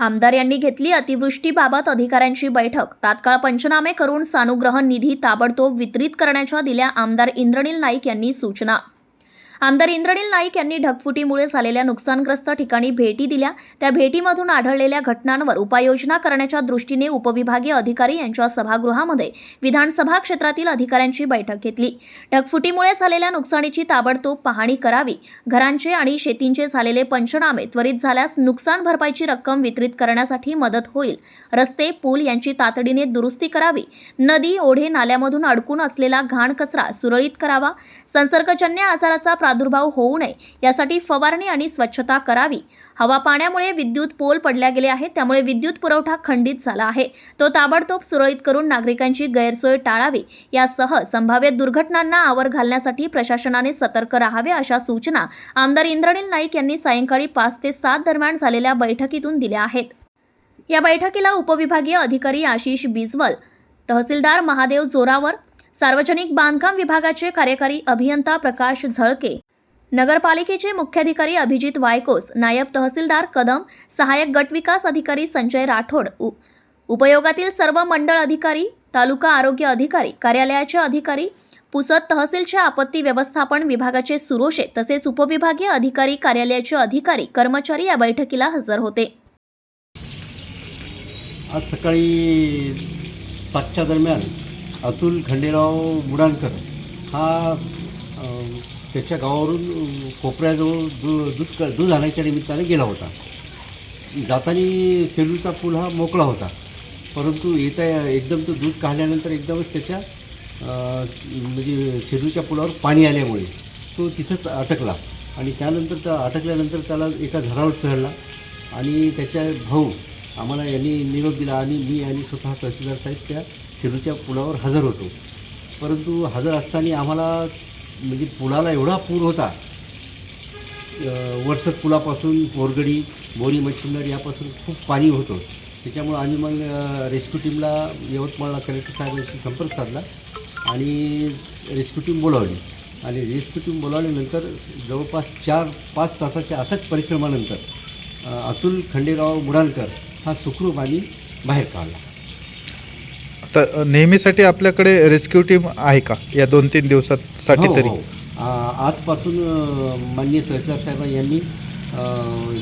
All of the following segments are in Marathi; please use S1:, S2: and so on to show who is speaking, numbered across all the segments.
S1: आमदार यांनी घेतली अतिवृष्टीबाबत अधिकाऱ्यांची बैठक. तात्काळ पंचनामे करून सानुग्रहण निधी ताबडतोब वितरित करण्याच्या दिल्या आमदार इंद्रनील नाईक यांनी सूचना. आमदार इंद्रनील नाईक यांनी ढगफुटीमुळे झालेल्या नुकसानग्रस्त ठिकाणी भेटी दिल्या. त्या भेटीमधून आढळलेल्या घटनांवर उपाययोजना करण्याच्या दृष्टीने उपविभागीय अधिकारी यांच्या सभागृहामध्ये विधानसभा क्षेत्रातील अधिकाऱ्यांची बैठक घेतली. ढगफुटीमुळे झालेल्या नुकसानीची ताबडतोब पाहणी करावी. घरांचे आणि शेतींचे झालेले पंचनामे त्वरित झाल्यास नुकसान भरपाईची रक्कम वितरित करण्यासाठी मदत होईल. रस्ते पूल यांची तातडीने दुरुस्ती करावी. नदी ओढे नाल्यामधून अडकून असलेला घाण कचरा सुरळीत करावा. संसर्गजन्य आजाराचा प्रादुर्भाव होऊ नये यासाठी फवारणी आणि स्वच्छता करावी. हवा पाण्यामुळे विद्युत पोल पडल्या गेले आहेत त्यामुळे विद्युत पुरवठा खंडित झाला आहे. तो ताबडतोब सुरळीत करून नागरिकांची गैरसोय टाळावी यासह संभाव्य दुर्घटनांना आवर घालण्यासाठी प्रशासनाने सतर्क राहावे अशा सूचना आमदार इंद्रनील नाईक यांनी सायंकाळी पाच ते सात दरम्यान झालेल्या बैठकीतून दिल्या आहेत. या बैठकीला उपविभागीय अधिकारी आशिष बिजवल तहसीलदार महादेव जोरावर सार्वजनिक बांधकाम विभागाचे कार्यकारी अभियंता प्रकाश झळके नगरपालिकेचे मुख्याधिकारी अभिजित वायकोस नायब तहसीलदार कदम सहाय्यक गटविकास अधिकारी संजय राठोड उ- उपयोगातील सर्व मंडळ अधिकारी तालुका आरोग्य अधिकारी कार्यालयाचे अधिकारी पुसद तहसीलचे आपत्ती व्यवस्थापन विभागाचे सुरोशे तसेच उपविभागीय अधिकारी कार्यालयाचे अधिकारी कर्मचारी या बैठकीला हजर होते.
S2: आज सकाळी सातच्या दरम्यान अतुल खंडेराव बुडाणकर हा त्याच्या गावावरून कोपऱ्याजवळ दू दूध क दूध आणायच्या निमित्ताने गेला होता. जाताना सेलूचा पूल हा मोकळा होता. परंतु येता एकदम तो दूध काढल्यानंतर एकदमच त्याच्या म्हणजे सेलूच्या पुलावर पाणी आल्यामुळे तो तिथंच अटकला. आणि त्यानंतर त्या अटकल्यानंतर त्याला एका झाडावर चढला. आणि त्याच्या भाऊ आम्हाला यांनी निरोप दिला. आणि मी आणि स्वतः तहसीलदार साहेब त्या सेलूच्या पुलावर हजर होतो. परंतु हजर असताना आम्हाला म्हणजे पुलाला एवढा पूर होता वरसद पुलापासून बोरगडी बोरी मच्छिंदर यापासून खूप पाणी होतं. त्याच्यामुळं आम्ही मग रेस्क्यू टीमला यवतमाळला कलेक्टर साहेबांशी संपर्क साधला आणि रेस्क्यू टीम बोलावली. आणि रेस्क्यू टीम बोलावल्यानंतर जवळपास चार पाच तासाच्या अथक परिश्रमानंतर अतुल खंडेराव मुडाणकर हा सुखरूप आणि बाहेर काढला.
S3: तर नेहमीसाठी आपल्याकडे रेस्क्यू टीम आहे का? या दोन तीन दिवसासाठी
S2: हो,
S3: तरी?
S2: हो. आ- आजपासून अ, माननीय तहसीलदार साहेब यांनी अ,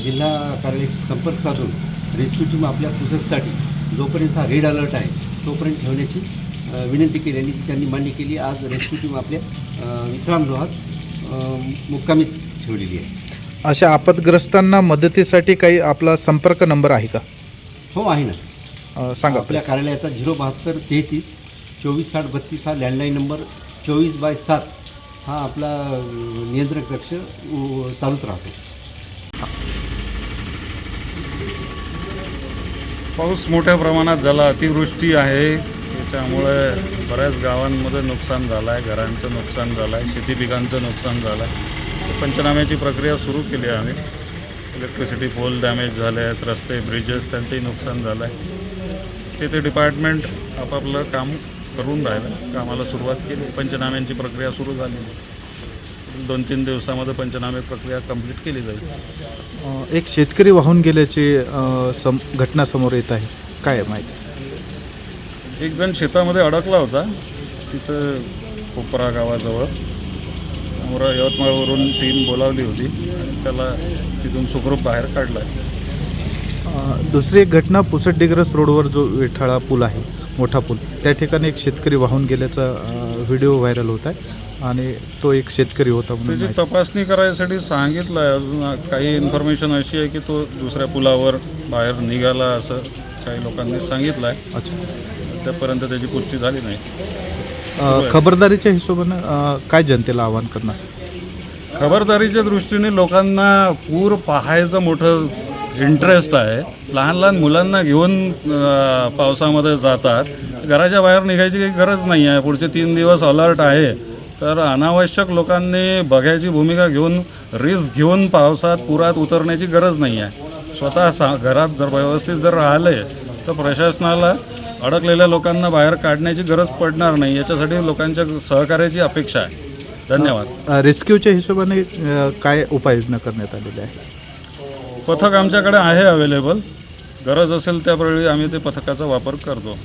S2: जिल्हा कार्यालयाशी संपर्क साधून रेस्क्यू टीम आपल्या पुसतसाठी जोपर्यंत हा रेड अलर्ट आहे तोपर्यंत ठेवण्याची अ, विनंती केली आणि त्यांनी मान्य केली. आज रेस्क्यू टीम आपल्या अ, विश्रामगृहात अ, मुक्कामी ठेवलेली आहे.
S3: अशा आपदग्रस्तांना मदतीसाठी काही आपला संपर्क नंबर आहे का?
S2: हो आहे ना.
S3: सांगा
S2: आपल्या कार्यालयाचा झिरो बहात्तर तेहतीस चोवीस साठ बत्तीस हा लँडलाईन नंबर चोवीस बाय सात हा आपला अ, नियंत्रण कक्ष चालूच राहतो.
S4: पाऊस मोठ्या प्रमाणात झाला अतिवृष्टी आहे. त्याच्यामुळे बऱ्याच गावांमध्ये नुकसान झालं आहे घरांचं नुकसान झालं आहे शेती पिकांचं नुकसान झालं आहे पंचनाम्याची प्रक्रिया सुरू केली आहे आम्ही. इलेक्ट्रिसिटी पोल डॅमेज झाले आहेत रस्ते ब्रिजेस त्यांचंही नुकसान झालं आहे ते ते डिपार्टमेंट आपापलं काम करून राहिलं. कामाला सुरुवात केली. पंचनाम्यांची प्रक्रिया सुरू झाली. दोन तीन दिवसामध्ये पंचनामे प्रक्रिया कंप्लीट केली जाईल.
S3: एक शेतकरी वाहून गेल्याची सम घटना समोर येत आहे. काय माहिती?
S4: एक जण शेतामध्ये अडकला होता. तिथं कोपरा गावाजवळ यवतमाळवरून टीम बोलावली होती. त्याला तिथून सुखरूप बाहेर काढला.
S3: दुसरी एक घटना पुसट डिग्रस रोडवर जो विठाळा पूल आहे मोठा पूल त्या ठिकाणी एक शेतकरी वाहून गेल्याचा व्हिडिओ व्हायरल होत आहे आणि तो एक शेतकरी होता म्हणून
S4: त्याची
S3: माहिती.
S4: तपासणी करायसाठी सांगितलं आहे. अजून काही इन्फॉर्मेशन अशी आहे की तो दुसऱ्या पुलावर बाहेर निघाला असं काही लोकांनी सांगितलं आहे.
S3: अच्छा.
S4: त्यापर्यंत त्याची पुष्टी झाली नाही.
S3: अ, खबरदारीच्या हिशोबानं अ, काय जनतेला आवाहन करणार?
S4: खबरदारीच्या दृष्टीने लोकांना पूर पाहायचं मोठं इंटरेस्ट आहे. लहान लहान मुलांना घेऊन पावसामध्ये जातात. घराच्या बाहेर निघायची काही गरज नाही आहे. पुढचे तीन दिवस अलर्ट आहे. तर अनावश्यक लोकांनी बघायची भूमिका घेऊन रिस्क घेऊन पावसात पुरात उतरण्याची गरज नाही आहे. स्वतः सा घरात जर व्यवस्थित जर राहिले तर प्रशासनाला अडकलेल्या लोकांना बाहेर काढण्याची गरज पडणार नाही. याच्यासाठी लोकांच्या सहकार्याची अपेक्षा आहे. धन्यवाद.
S3: रेस्क्यूच्या हिशोबाने काय उपाययोजना करण्यात आलेल्या आहे
S4: पथक आमच्याकडे आहे अवेलेबल गरज असेल त्यावेळी आम्ही ते पथकाचा वापर करतो.